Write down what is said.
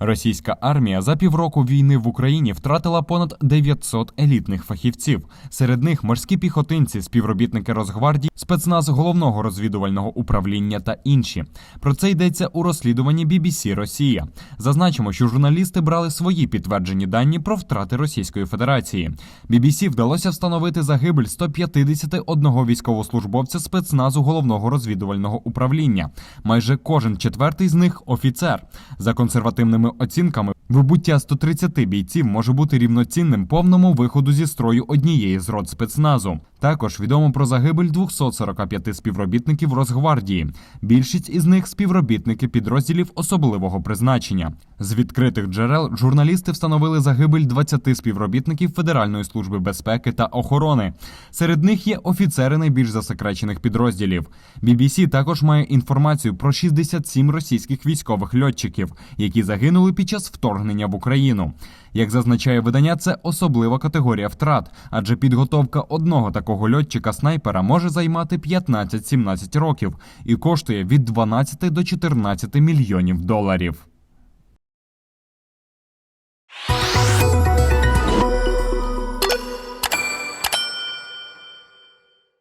Російська армія за півроку війни в Україні втратила понад 900 елітних фахівців. Серед них морські піхотинці, співробітники Росгвардії, спецназ головного розвідувального управління та інші. Про це йдеться у розслідуванні BBC Росія. Зазначимо, що журналісти брали свої підтверджені дані про втрати Російської Федерації. BBC вдалося встановити загибель 151 військовослужбовця спецназу головного розвідувального управління. Майже кожен четвертий з них офіцер. За консервативними оцінками, вибуття 130 бійців може бути рівноцінним повному виходу зі строю однієї з род спецназу. Також відомо про загибель 245 співробітників Росгвардії. Більшість із них співробітники підрозділів особливого призначення. З відкритих джерел журналісти встановили загибель 20 співробітників Федеральної служби безпеки та охорони. Серед них є офіцери найбільш засекречених підрозділів. BBC також має інформацію про 67 російських військових льотчиків, які загинули під час вторгнення в Україну. Як зазначає видання, це особлива категорія втрат, адже підготовка одного такого льотчика снайпера може займати 15-17 років і коштує від 12 до 14 мільйонів доларів.